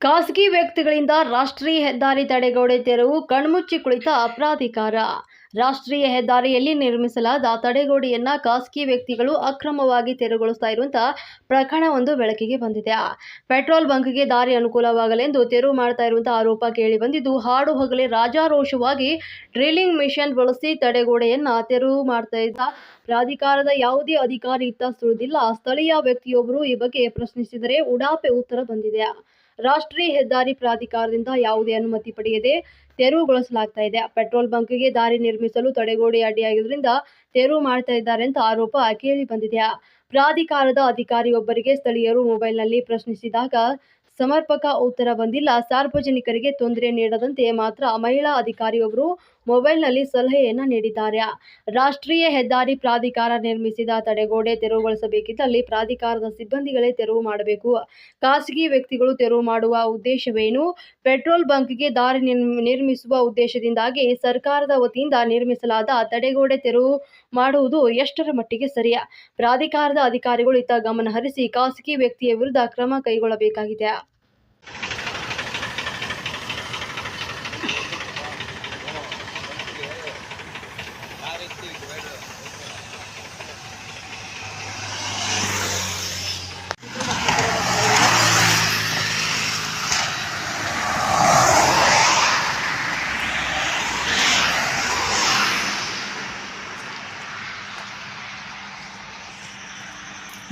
ಖಾಸಗಿ ವ್ಯಕ್ತಿಗಳಿಂದ ರಾಷ್ಟ್ರೀಯ ಹೆದ್ದಾರಿ ತಡೆಗೋಡೆ ತೆರವು ಕಣ್ಮುಚ್ಚಿ ಕುಳಿತ ಪ್ರಾಧಿಕಾರ ರಾಷ್ಟ್ರೀಯ ಹೆದ್ದಾರಿಯಲ್ಲಿ ನಿರ್ಮಿಸಲಾದ ತಡೆಗೋಡೆಯನ್ನ ಖಾಸಗಿ ವ್ಯಕ್ತಿಗಳು ಅಕ್ರಮವಾಗಿ ತೆರವುಗೊಳಿಸ್ತಾ ಇರುವಂತಹ ಪ್ರಕರಣವೊಂದು ಬೆಳಕಿಗೆ ಬಂದಿದೆ. ಪೆಟ್ರೋಲ್ ಬಂಕ್ಗೆ ದಾರಿ ಅನುಕೂಲವಾಗಲೆಂದು ತೆರವು ಮಾಡ್ತಾ ಇರುವಂತಹ ಆರೋಪ ಕೇಳಿ ಬಂದಿದ್ದು, ಹಾಡು ಹಗಲೇ ರಾಜಾರೋಷವಾಗಿ ಡ್ರಿಲ್ಲಿಂಗ್ ಮಿಷನ್ ಬಳಸಿ ತಡೆಗೋಡೆಯನ್ನ ತೆರವು ಮಾಡ್ತಾ ಇದ್ದ ಪ್ರಾಧಿಕಾರದ ಯಾವುದೇ ಅಧಿಕಾರಿ ಇತ್ತ ಸುಳಿದಿಲ್ಲ ಸ್ಥಳೀಯ ವ್ಯಕ್ತಿಯೊಬ್ಬರು ಈ ಬಗ್ಗೆ ಪ್ರಶ್ನಿಸಿದರೆ ಉಡಾಪೆ ಉತ್ತರ ಬಂದಿದೆ. ರಾಷ್ಟ್ರೀಯ ಹೆದ್ದಾರಿ ಪ್ರಾಧಿಕಾರದಿಂದ ಯಾವುದೇ ಅನುಮತಿ ಪಡೆಯದೆ ತೆರವುಗೊಳಿಸಲಾಗ್ತಾ ಇದೆ. ಪೆಟ್ರೋಲ್ ಬಂಕ್ಗೆ ದಾರಿ ನಿರ್ಮಿಸಲು ತಡೆಗೋಡೆ ಅಡ್ಡಿಯಾಗಿದ್ದರಿಂದ ತೆರವು ಮಾಡ್ತಾ ಇದ್ದಾರೆ ಅಂತ ಆರೋಪ ಕೇಳಿ ಬಂದಿದೆ. ಪ್ರಾಧಿಕಾರದ ಅಧಿಕಾರಿಯೊಬ್ಬರಿಗೆ ಸ್ಥಳೀಯರು ಮೊಬೈಲ್ನಲ್ಲಿ ಪ್ರಶ್ನಿಸಿದಾಗ ಸಮರ್ಪಕ ಉತ್ತರ ಬಂದಿಲ್ಲ. ಸಾರ್ವಜನಿಕರಿಗೆ ತೊಂದರೆ ನೀಡದಂತೆ ಮಾತ್ರ ಮಹಿಳಾ ಅಧಿಕಾರಿಯೊಬ್ಬರು ಮೊಬೈಲ್ನಲ್ಲಿ ಸಲಹೆಯನ್ನು ನೀಡಿದ್ದಾರೆ. ರಾಷ್ಟ್ರೀಯ ಹೆದ್ದಾರಿ ಪ್ರಾಧಿಕಾರ ನಿರ್ಮಿಸಿದ ತಡೆಗೋಡೆ ತೆರವುಗೊಳಿಸಬೇಕಿದ್ದಲ್ಲಿ ಪ್ರಾಧಿಕಾರದ ಸಿಬ್ಬಂದಿಗಳೇ ತೆರವು ಮಾಡಬೇಕು. ಖಾಸಗಿ ವ್ಯಕ್ತಿಗಳು ತೆರವು ಮಾಡುವ ಉದ್ದೇಶವೇನು? ಪೆಟ್ರೋಲ್ ಬಂಕ್ಗೆ ದಾರಿ ನಿರ್- ನಿರ್ಮಿಸುವ ಉದ್ದೇಶದಿಂದಾಗಿ ಸರ್ಕಾರದ ವತಿಯಿಂದ ನಿರ್ಮಿಸಲಾದ ತಡೆಗೋಡೆ ತೆರವು ಮಾಡುವುದು ಎಷ್ಟರ ಮಟ್ಟಿಗೆ ಸರಿಯ? ಪ್ರಾಧಿಕಾರದ ಅಧಿಕಾರಿಗಳು ಇತ್ತ ಗಮನಹರಿಸಿ ಖಾಸಗಿ ವ್ಯಕ್ತಿಯ ವಿರುದ್ಧ ಕ್ರಮ ಕೈಗೊಳ್ಳಬೇಕಾಗಿದೆ.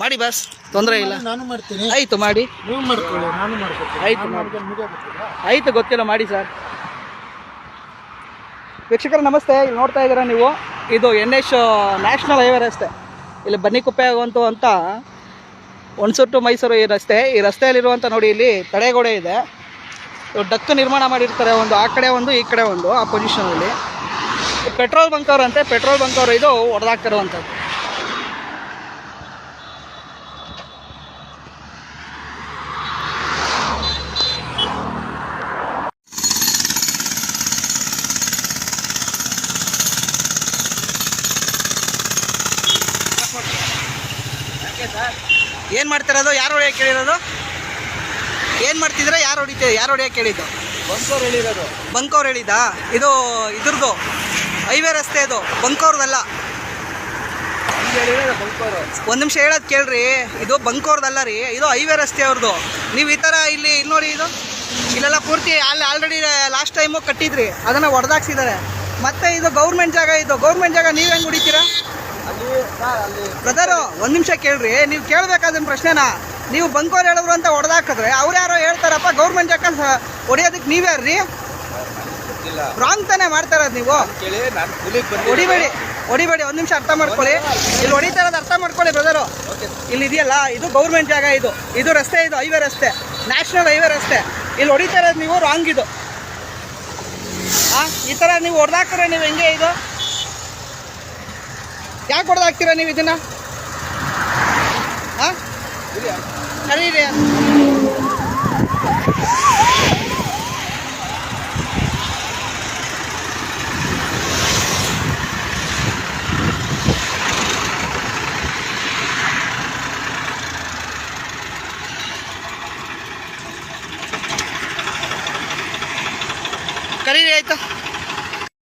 ಮಾಡಿ ಬಸ್. ತೊಂದರೆ ಇಲ್ಲ. ನಾನು ಮಾಡ್ತೀನಿ. ಆಯ್ತು ಮಾಡಿ. ನೀವು ಮಾಡ್ಕೊಳ್ಳಿ ನಾನು ಮಾಡ್ಕೊತೀನಿ. ಆಯ್ತು, ಮಾಡಿ. ಆಯ್ತು ಗೊತ್ತಿಲ್ಲ ಮಾಡಿ ಸರ್. ವೀಕ್ಷಕರ ನಮಸ್ತೆ. ಇಲ್ಲಿ ನೋಡ್ತಾ ಇದ್ದೀರಾ ನೀವು? ಇದು ಎನ್ ಎಚ್ ನ್ಯಾಷನಲ್ ಹೈವೇ ರಸ್ತೆ. ಇಲ್ಲಿ ಬನ್ನಿಕುಪ್ಪೆ ಆಗುವಂಥ ಅಂತ ಒಣಸುಟ್ಟು ಟು ಮೈಸೂರು ಈ ರಸ್ತೆ. ಈ ರಸ್ತೆಯಲ್ಲಿರುವಂಥ ನೋಡಿ ಇಲ್ಲಿ ತಡೆಗೋಡೆ ಇದೆ. ಡಕ್ಕು ನಿರ್ಮಾಣ ಮಾಡಿರ್ತಾರೆ ಒಂದು ಆ ಕಡೆ ಒಂದು ಈ ಕಡೆ ಒಂದು ಆ ಪೊಸಿಷನಲ್ಲಿ ಪೆಟ್ರೋಲ್ ಬಂಕ್ ಅವರಂತೆ. ಪೆಟ್ರೋಲ್ ಬಂಕ್ ಅವರು ಇದು ಹೊಡೆದಾಕ್ತಿರುವಂಥದ್ದು ಏನು ಮಾಡ್ತಿರೋದು? ಯಾರು ಹೊಡೆಯಕ್ಕೆ ಕೇಳಿರೋದು? ಏನು ಮಾಡ್ತಿದ್ರೆ ಯಾರು ಹೊಡಿತೀವಿ ಯಾರು ಹೊಡೆಯಕ್ಕೆ ಕೇಳಿದ್ದು? ಬಂಕೋರ್ ಹೇಳಿರೋದು. ಬಂಕವ್ರು ಹೇಳಿದ ಇದು ಇದ್ರದ್ದು. ಹೈವೇ ರಸ್ತೆ ಇದು ಬಂಕವ್ರದಲ್ಲ. ಒಂದ್ ನಿಮಿಷ ಹೇಳೋದು ಕೇಳ್ರಿ. ಇದು ಬಂಕೋರ್ದಲ್ಲ ರೀ. ಇದು ಹೈವೇ ರಸ್ತೆ ಅವ್ರದ್ದು ನೀವು ಈ ಥರ ಇಲ್ಲಿ ಇಲ್ಲಿ ನೋಡಿ ಇದು. ಇಲ್ಲೆಲ್ಲ ಪೂರ್ತಿ ಅಲ್ಲಿ ಆಲ್ರೆಡಿ ಲಾಸ್ಟ್ ಟೈಮು ಕಟ್ಟಿದ್ರಿ. ಅದನ್ನು ಹೊಡೆದಾಕ್ಸಿದ್ದಾರೆ. ಮತ್ತೆ ಇದು ಗೌರ್ಮೆಂಟ್ ಜಾಗ ಇದು. ಗೌರ್ಮೆಂಟ್ ಜಾಗ ನೀವು ಹೆಂಗೆ ಹೊಡಿತೀರಾ? ಬ್ರದರು ಒಂದು ನಿಮಿಷ ಕೇಳ್ರಿ. ನೀವು ಕೇಳಬೇಕಾದ ಪ್ರಶ್ನೆನ? ನೀವು ಬಂಕೋರ್ ಹೇಳಿದ್ರು ಅಂತ ಹೊಡೆದಾಕಿದ್ರೆ ಅವ್ರು ಯಾರೋ ಹೇಳ್ತಾರಪ್ಪ ಗೌರ್ಮೆಂಟ್ ಸ- ಹೊಡಿಯೋದಕ್ಕೆ ನೀವ್ಯಾರ್ರಿ ಗೊತ್ತಿಲ್ಲ ರಾಂಗ್ ತಾನೇ ಮಾಡ್ತಾ ಇರೋದು ನೀವು? ಹೊಡಿಬೇಡಿ ಹೊಡಿಬೇಡಿ, ಒಂದು ನಿಮಿಷ ಅರ್ಥ ಮಾಡ್ಕೊಳ್ಳಿ. ಇಲ್ಲಿ ಹೊಡಿತಾ ಅರ್ಥ ಮಾಡ್ಕೊಳ್ಳಿ ಬ್ರದರು ಇಲ್ಲಿ ಇದೆಯಲ್ಲ, ಇದು ಗೌರ್ಮೆಂಟ್ ಜಾಗ ಇದು. ಇದು ರಸ್ತೆ ಇದು, ಹೈವೇ ರಸ್ತೆ. ನ್ಯಾಷನಲ್ ಹೈವೇ ರಸ್ತೆ. ಇಲ್ಲಿ ಹೊಡಿತಾ ನೀವು ರಾಂಗ್ ಇದು. ಹಾಂ ಈ ಥರ ನೀವು ಹೊಡೆದಾಕ್ರೆ ನೀವು ಹೆಂಗೆ ಇದು? ಯಾಕೆ ಹೊಡೆದು ಹಾಕ್ತೀರಾ ನೀವು ಇದನ್ನ? ಹಾಂ? ಸರಿ ಕರೀರಿ ಆಯ್ತಾ?